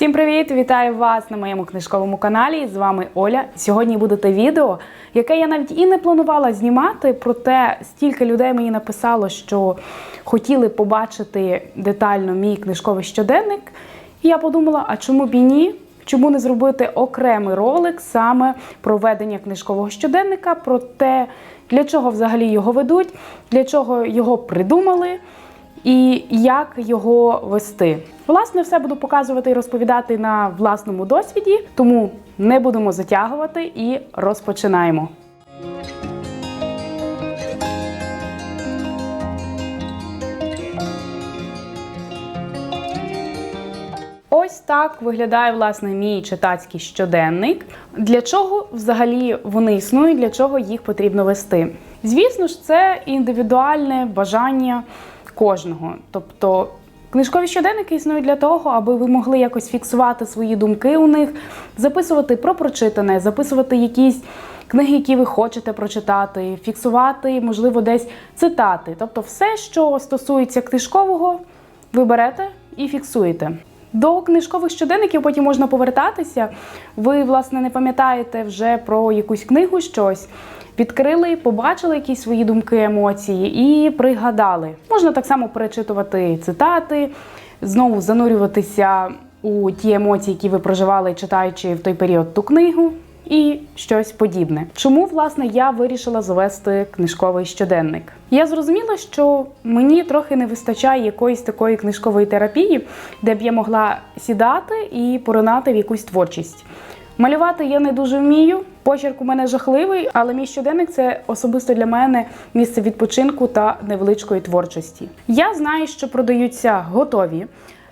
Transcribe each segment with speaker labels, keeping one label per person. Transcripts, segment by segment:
Speaker 1: Всім привіт! Вітаю вас на моєму книжковому каналі. З вами Оля. Сьогодні буде відео, яке я навіть і не планувала знімати, проте стільки людей мені написало, що хотіли побачити детально мій книжковий щоденник. І я подумала, а чому б і ні? Чому не зробити окремий ролик саме про ведення книжкового щоденника, про те, для чого взагалі його ведуть, для чого його придумали і як його вести. Власне, все буду показувати і розповідати на власному досвіді, тому не будемо затягувати і розпочинаємо. Ось так виглядає власне мій читацький щоденник. Для чого взагалі вони існують, для чого їх потрібно вести? Звісно ж, це індивідуальне бажання кожного. Тобто книжкові щоденники існують для того, аби ви могли якось фіксувати свої думки у них, записувати про прочитане, записувати якісь книги, які ви хочете прочитати, фіксувати, можливо, десь цитати. Тобто, все, що стосується книжкового, ви берете і фіксуєте. До книжкових щоденників потім можна повертатися. Ви, власне, не пам'ятаєте вже про якусь книгу щось. Відкрили, побачили якісь свої думки, емоції і пригадали. Можна так само перечитувати цитати, знову занурюватися у ті емоції, які ви проживали, читаючи в той період ту книгу. І щось подібне. Чому власне я вирішила завести книжковий щоденник? Я зрозуміла, що мені трохи не вистачає якоїсь такої книжкової терапії, де б я могла сідати і поринати в якусь творчість. Малювати я не дуже вмію. Почерк у мене жахливий, але мій щоденник це особисто для мене місце відпочинку та невеличкої творчості. Я знаю, що продаються готові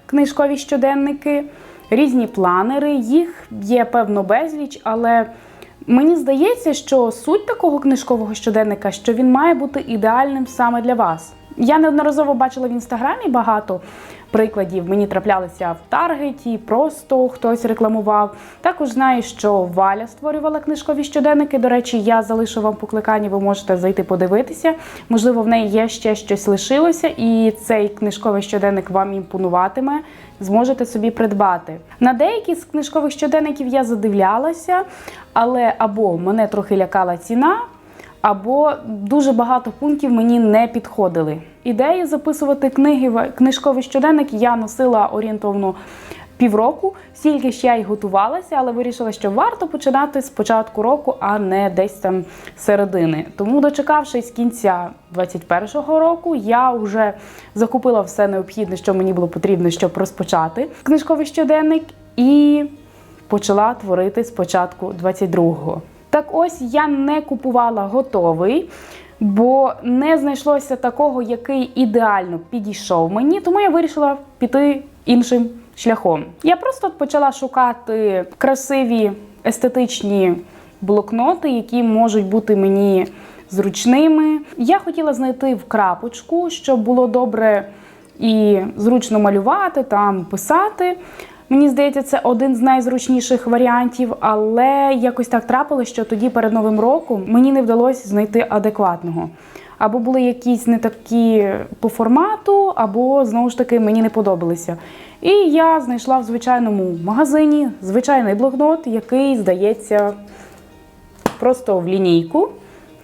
Speaker 1: книжкові щоденники, різні планери. Їх є певно безліч, але мені здається, що суть такого книжкового щоденника, що він має бути ідеальним саме для вас. Я неодноразово бачила в інстаграмі багато прикладів. Мені траплялися в Таргеті, просто хтось рекламував. Також знаю, що Валя створювала книжкові щоденники. До речі, я залишу вам покликання, ви можете зайти подивитися. Можливо, в неї є ще щось лишилося, і цей книжковий щоденник вам імпонуватиме. Зможете собі придбати. На деякі з книжкових щоденників я задивлялася, але або мене трохи лякала ціна або дуже багато пунктів мені не підходили. Ідею записувати книги книжковий щоденник я носила орієнтовно півроку, стільки я й готувалася, але вирішила, що варто починати з початку року, а не десь там середини. Тому, дочекавшись кінця 2021 року, я вже закупила все необхідне, що мені було потрібно, щоб розпочати книжковий щоденник, і почала творити з початку 22-го. Так ось я не купувала готовий, бо не знайшлося такого, який ідеально підійшов мені, тому я вирішила піти іншим шляхом. Я просто почала шукати красиві естетичні блокноти, які можуть бути мені зручними. Я хотіла знайти в крапочку, щоб було добре і зручно малювати, там писати. Мені здається, це один з найзручніших варіантів, але якось так трапилося, що тоді перед новим роком мені не вдалося знайти адекватного. Або були якісь не такі по формату, або знову ж таки мені не подобалися. І я знайшла в звичайному магазині звичайний блокнот, який здається просто в лінійку.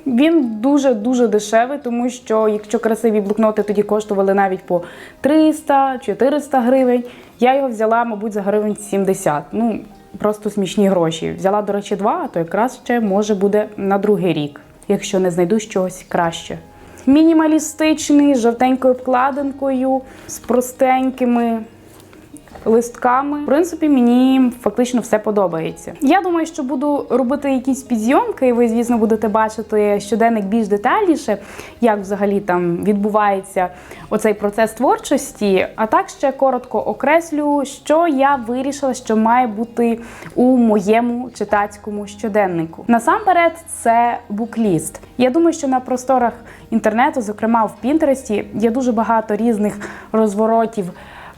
Speaker 1: Він дуже-дуже дешевий, тому що якщо красиві блокноти тоді коштували навіть по 300-400 гривень, я його взяла, мабуть, за гривень 70. Ну, просто смішні гроші. Взяла, до речі, два, а то якраз ще може буде на другий рік, якщо не знайду щось краще. Мінімалістичний, з жовтенькою обкладинкою, з простенькими листками. В принципі, мені фактично все подобається. Я думаю, що буду робити якісь підйомки, і ви, звісно, будете бачити щоденник більш детальніше, як взагалі там відбувається оцей процес творчості. А так ще коротко окреслю, що я вирішила, що має бути у моєму читацькому щоденнику. Насамперед, це букліст. Я думаю, що на просторах інтернету, зокрема в Пінтересті, є дуже багато різних розворотів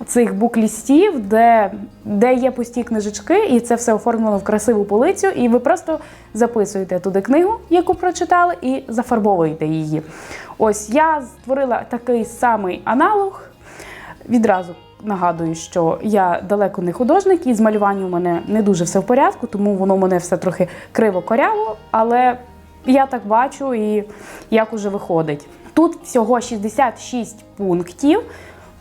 Speaker 1: цих буклістів, де де є пусті книжечки, і це все оформлено в красиву полицю, і ви просто записуєте туди книгу, яку прочитали, і зафарбовуєте її. Ось я створила такий самий аналог. Відразу нагадую, що я далеко не художник, і з малюванням у мене не дуже все в порядку, тому воно мене все трохи криво коряво, але я так бачу і як уже виходить. Тут всього 66 пунктів.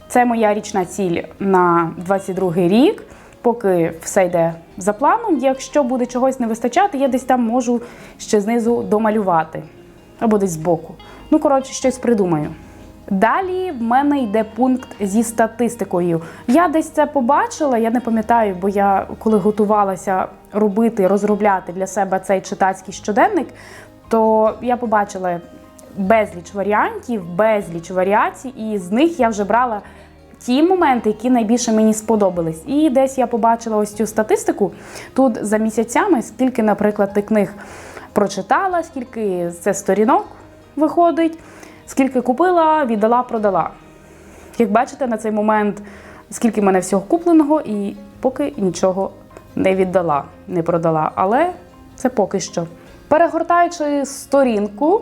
Speaker 1: Це моя річна ціль на 22 рік. Поки все йде за планом. Якщо буде чогось не вистачати, я десь там можу ще знизу домалювати або десь збоку. Ну, коротше, щось придумаю. Далі в мене йде пункт зі статистикою. Я десь це побачила, я не пам'ятаю, бо я коли готувалася робити, розробляти для себе цей читацький щоденник, то я побачила безліч варіантів, безліч варіацій, і з них я вже брала ті моменти, які найбільше мені сподобались. І десь я побачила ось цю статистику тут за місяцями, скільки, наприклад, ти книг прочитала, скільки це сторінок виходить, скільки купила, віддала, продала. Як бачите, на цей момент скільки в мене всього купленого, і поки нічого не віддала, не продала. Але це поки що. Перегортаючи сторінку,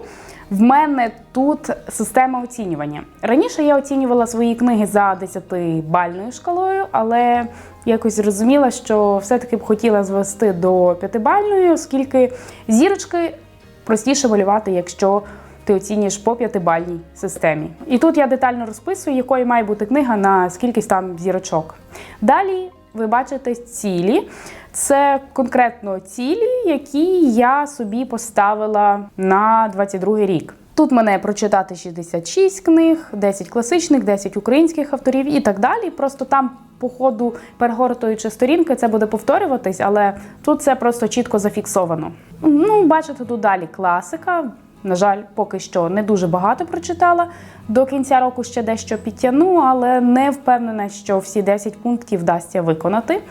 Speaker 1: в мене тут система оцінювання. Раніше я оцінювала свої книги за 10-бальною шкалою, але якось зрозуміла, що все-таки б хотіла звести до 5-бальної, оскільки зірочки простіше малювати, якщо ти оцінюєш по п'ятибальній системі. І тут я детально розписую, якою має бути книга на скількись там зірочок. Далі ви бачите цілі. Це конкретно цілі, які я собі поставила на 22 рік. Тут мене прочитати 66 книг, 10 класичних, 10 українських авторів і так далі. Просто там, по ходу перегортуючи сторінки, це буде повторюватись, але тут це просто чітко зафіксовано. Ну, бачите, тут далі класика. На жаль, поки що не дуже багато прочитала. До кінця року ще дещо підтягну, але не впевнена, що всі 10 пунктів вдасться виконати.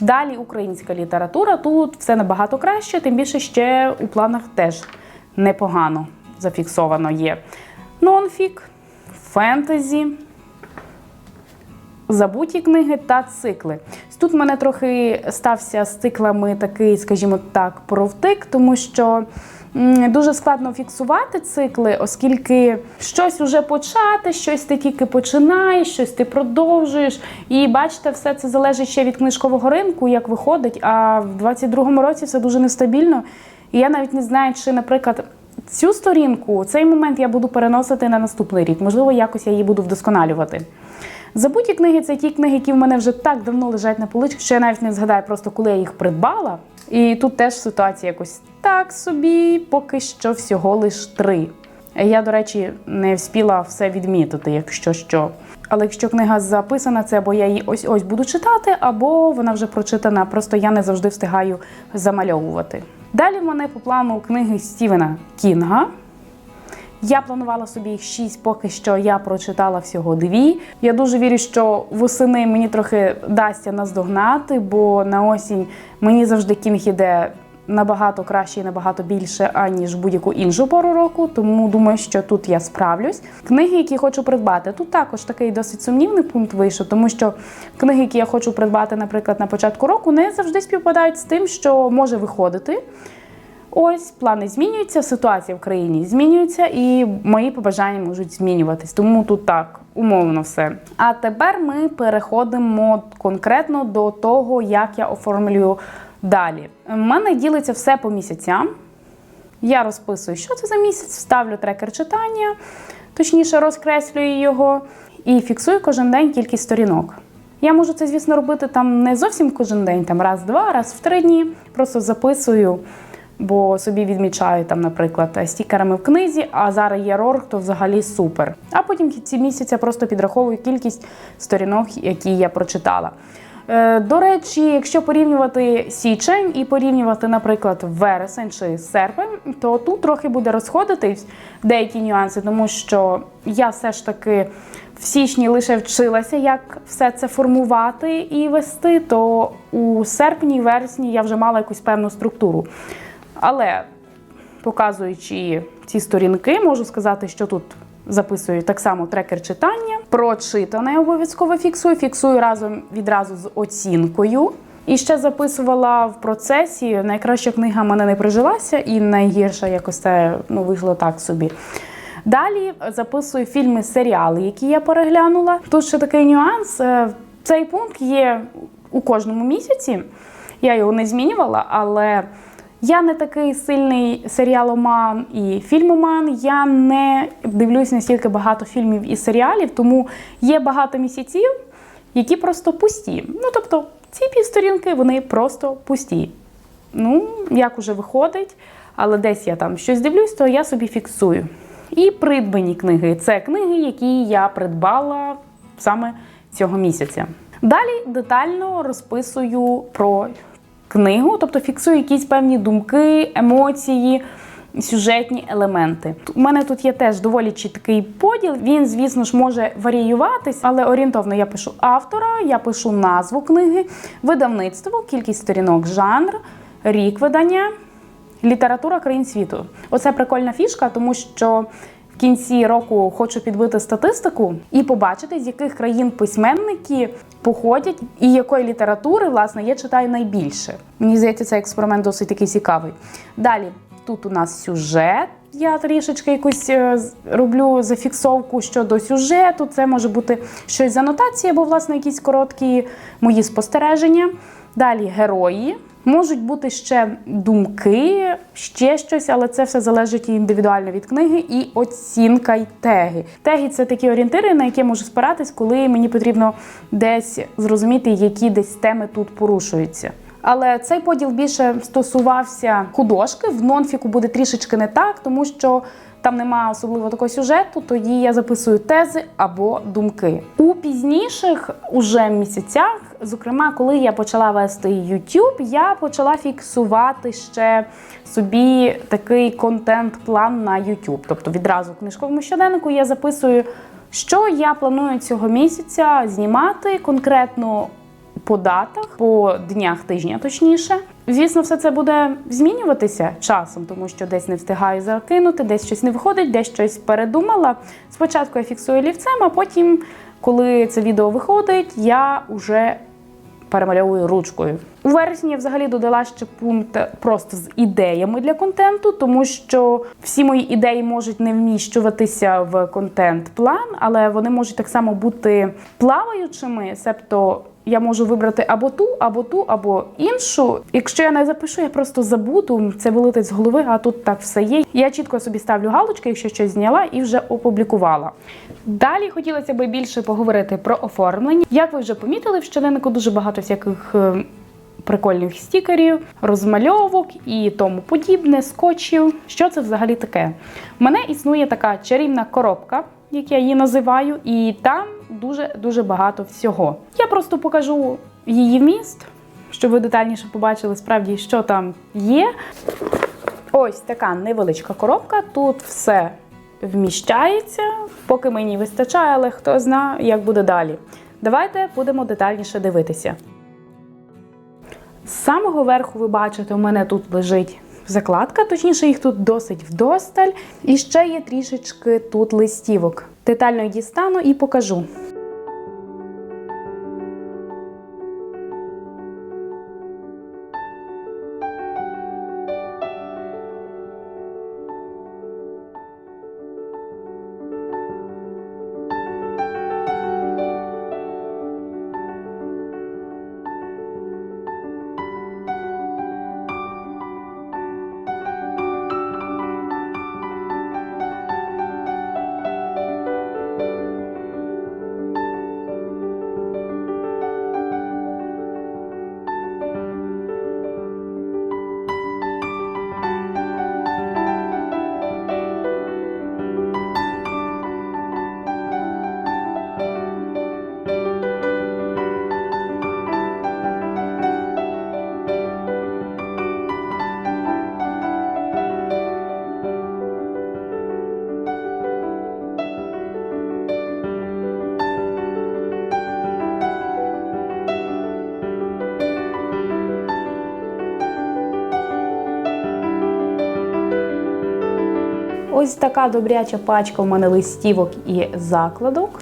Speaker 1: Далі українська література. Тут все набагато краще, тим більше ще у планах теж непогано зафіксовано є. Нонфік, фентезі, забуті книги та цикли. Тут в мене трохи стався з циклами такий, скажімо так, провтик, тому що. Дуже складно фіксувати цикли, оскільки щось вже почати, щось ти тільки починаєш, щось ти продовжуєш. І бачите, все це залежить ще від книжкового ринку, як виходить. А в 22-му році все дуже нестабільно. І я навіть не знаю, чи, наприклад, цю сторінку, цей момент я буду переносити на наступний рік. Можливо, якось я її буду вдосконалювати. Забуті книги це ті книги, які в мене вже так давно лежать на поличках, що я навіть не згадаю просто, коли я їх придбала. І тут теж ситуація якось так собі, поки що всього лиш три. Я, до речі, не вспіла все відмітити, якщо що. Але якщо книга записана, це або я її ось ось буду читати, або вона вже прочитана. Просто я не завжди встигаю замальовувати. Далі в мене по плану книги Стівена Кінга. Я планувала собі їх шість, поки що я прочитала всього дві. Я дуже вірю, що восени мені трохи дасться наздогнати, бо на осінь мені завжди кінг іде набагато краще і набагато більше, аніж будь-яку іншу пору року. Тому думаю, що тут я справлюсь. Книги, які хочу придбати, тут також такий досить сумнівний пункт вийшов, тому що книги, які я хочу придбати, наприклад, на початку року, не завжди співпадають з тим, що може виходити. Ось плани змінюються, ситуація в країні змінюється, і мої побажання можуть змінюватись. Тому тут так умовно все. А тепер ми переходимо конкретно до того, як я оформлюю далі. У мене ділиться все по місяцям. Я розписую, що це за місяць, ставлю трекер читання, точніше розкреслюю його і фіксую кожен день кількість сторінок. Я можу це, звісно, робити там не зовсім кожен день, там раз-два, раз в три дні. Просто записую, бо собі відмічаю там, наприклад, стікерами в книзі, а зараз є рорг, то взагалі супер. А потім кінці місяця просто підраховую кількість сторінок, які я прочитала. Е, До речі, якщо порівнювати січень і порівнювати, наприклад, вересень чи серпень, то тут трохи буде розходитись деякі нюанси, тому що я все ж таки в січні лише вчилася, як все це формувати і вести, то у серпні, вересні я вже мала якусь певну структуру. Але показуючи ці сторінки, можу сказати, що тут записую так само трекер читання. Прочитане обов'язково фіксую, фіксую разом відразу з оцінкою. І ще записувала в процесі. Найкраща книга мене не прижилася, і найгірша якось це ну, вийшло так собі. Далі записую фільми, серіали, які я переглянула. Тут ще такий нюанс. е, Цей пункт є у кожному місяці. Я його не змінювала, але я не такий сильний серіаломан і фільмоман. Я не дивлюсь настільки багато фільмів і серіалів, тому є багато місяців, які просто пусті. Ну тобто, ці півсторінки вони просто пусті. Ну, як уже виходить, але десь я там щось дивлюсь, то я собі фіксую. І придбані книги це книги, які я придбала саме цього місяця. Далі детально розписую про книгу, тобто фіксую якісь певні думки, емоції. Сюжетні елементи. У мене тут є теж доволі чіткий поділ. Він, звісно ж, може варіюватись, але орієнтовно я пишу автора, я пишу назву книги, видавництво, кількість сторінок, жанр, рік видання, література країн світу. Оце прикольна фішка, тому що кінці року хочу підбити статистику і побачити, з яких країн письменники походять і якої літератури, власне, я читаю найбільше. Мені здається, цей експеримент досить такий цікавий. Далі, тут у нас сюжет. Я трішечки якусь е, роблю зафіксовку щодо сюжету. Це може бути щось з анотації, або, власне, якісь короткі мої спостереження. Далі герої. Можуть бути ще думки, ще щось, але це все залежить індивідуально від книги і оцінка й теги. Теги це такі орієнтири, на які можу спиратись, коли мені потрібно десь зрозуміти, які десь теми тут порушуються. Але цей поділ більше стосувався художки. В нонфіку буде трішечки не так, тому що там немає особливо такого сюжету, тоді я записую тези або думки. У пізніших уже місяцях, зокрема, коли я почала вести YouTube, я почала фіксувати ще собі такий контент-план на YouTube. Тобто відразу в книжковому щоденнику я записую, що я планую цього місяця знімати конкретно по датах, по днях тижня, точніше. Звісно, все це буде змінюватися часом, тому що десь не встигаю закинути, десь щось не виходить, десь щось передумала. Спочатку я фіксую олівцем, а потім, коли це відео виходить, я вже перемальовую ручкою. У вересні я взагалі додала ще пункт просто з ідеями для контенту, тому що всі мої ідеї можуть не вміщуватися в контент-план, але вони можуть так само бути плаваючими, себто. Я можу вибрати або ту, або ту, або іншу. Якщо я не запишу, я просто забуду. Це вилетить з голови, а тут так все є. Я чітко собі ставлю галочки, якщо щось зняла і вже опублікувала. Далі хотілося б більше поговорити про оформлення. Як ви вже помітили, в щоденнику дуже багато всяких. е, Прикольних стікерів, розмальовок і тому подібне, скотчів. Що це взагалі таке? У мене існує така чарівна коробка, як я її називаю, і там дуже-дуже багато всього. Я просто покажу її вміст, щоб ви детальніше побачили справді, що там є. Ось така невеличка коробка. Тут все вміщається, поки мені вистачає, але хто знає, як буде далі. Давайте будемо детальніше дивитися. З самого верху ви бачите, у мене тут лежить закладка, точніше, їх тут досить вдосталь. І ще є трішечки тут листівок. Детально дістану і покажу. Ось така добряча пачка у мене листівок і закладок.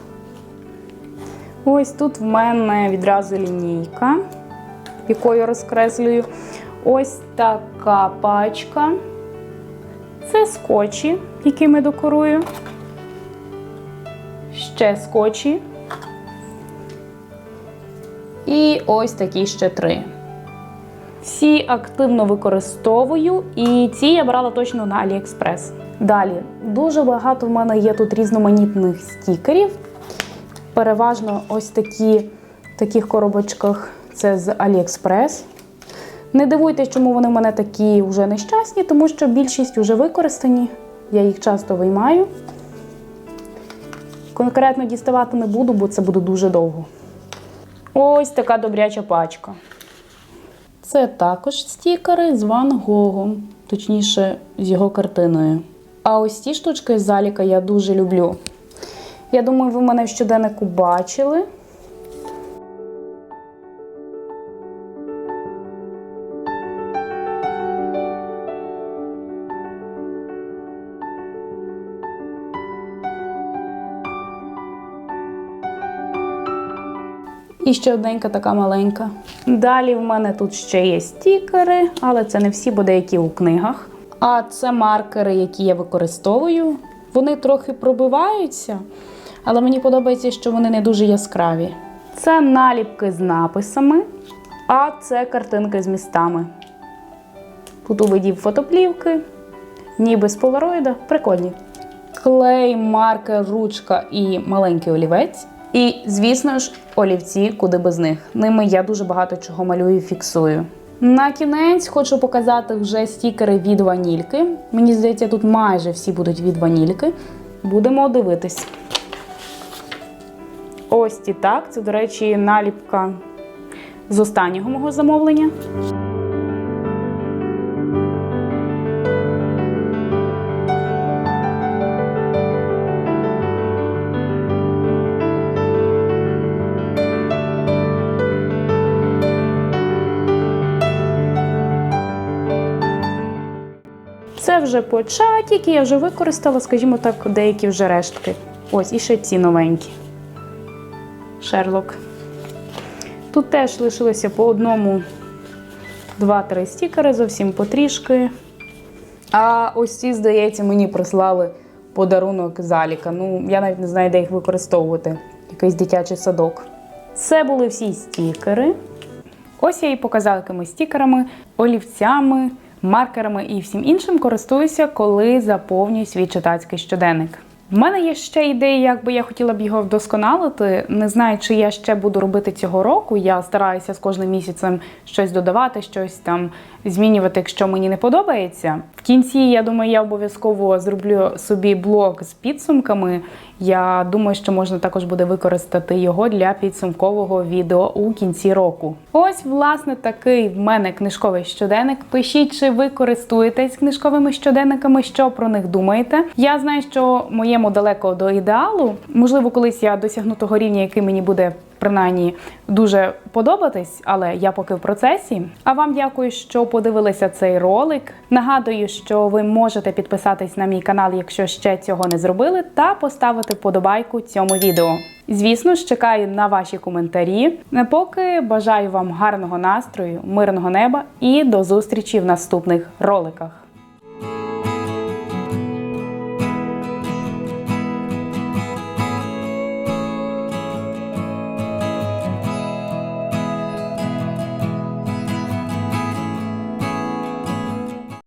Speaker 1: Ось тут в мене відразу лінійка, якою розкреслюю. Ось така пачка. Це скотчі, якими декорую. Ще скотчі. І ось такі ще три. Всі активно використовую, і ці я брала точно на AliExpress. Далі, дуже багато в мене є тут різноманітних стікерів. Переважно ось такі в таких коробочках це з AliExpress. Не дивуйтесь, чому вони в мене такі вже нещасні, тому що більшість вже використані. Я їх часто виймаю. Конкретно діставати не буду, бо це буде дуже довго. Ось така добряча пачка. Це також стікери з Ван Гогом, точніше, з його картиною. А ось ці штучки з заліка я дуже люблю. Я думаю, ви мене в щоденнику бачили. І ще одненька така маленька. Далі в мене тут ще є стікери, але це не всі, бо деякі у книгах. А це маркери, які я використовую. Вони трохи пробиваються, але мені подобається, що вони не дуже яскраві. Це наліпки з написами, а це картинки з містами. Тут у видів фотоплівки, ніби з полароїда. Прикольні. Клей, маркер, ручка і маленький олівець. І, звісно ж, олівці, куди без них. Ними я дуже багато чого малюю і фіксую. На кінець хочу показати вже стікери від ванільки. Мені здається, тут майже всі будуть від ванільки. Будемо дивитись. Ось і так. Це, до речі, наліпка з останнього мого замовлення. Це вже початики, я вже використала, скажімо так, деякі вже рештки. Ось, і ще ці новенькі. Шерлок. Тут теж лишилося по одному, два-три стікери, зовсім потрішки. А ось ці, здається, мені прислали подарунок заліка. Ну, я навіть не знаю, де їх використовувати. Якийсь дитячий садок. Це були всі стікери. Ось я і показала якими стікерами, олівцями, маркерами і всім іншим користуюся, коли заповнюю свій читацький щоденник. В мене є ще ідеї, як би я хотіла б його вдосконалити. Не знаю, чи я ще буду робити цього року. Я стараюся з кожним місяцем щось додавати, щось там змінювати, якщо мені не подобається. В кінці, я думаю, я обов'язково зроблю собі блог з підсумками. Я думаю, що можна також буде використати його для підсумкового відео у кінці року. Ось, власне, такий в мене книжковий щоденник. Пишіть, чи ви користуєтесь книжковими щоденниками, що про них думаєте. Я знаю, що моєму далеко до ідеалу. Можливо, колись я досягну того рівня, який мені буде принаймні дуже подобатись, але я поки в процесі. А вам дякую, що подивилися цей ролик. Нагадую, що ви можете підписатись на мій канал, якщо ще цього не зробили, та поставити вподобайку цьому відео. Звісно ж, чекаю на ваші коментарі. Поки бажаю вам гарного настрою, мирного неба і до зустрічі в наступних роликах.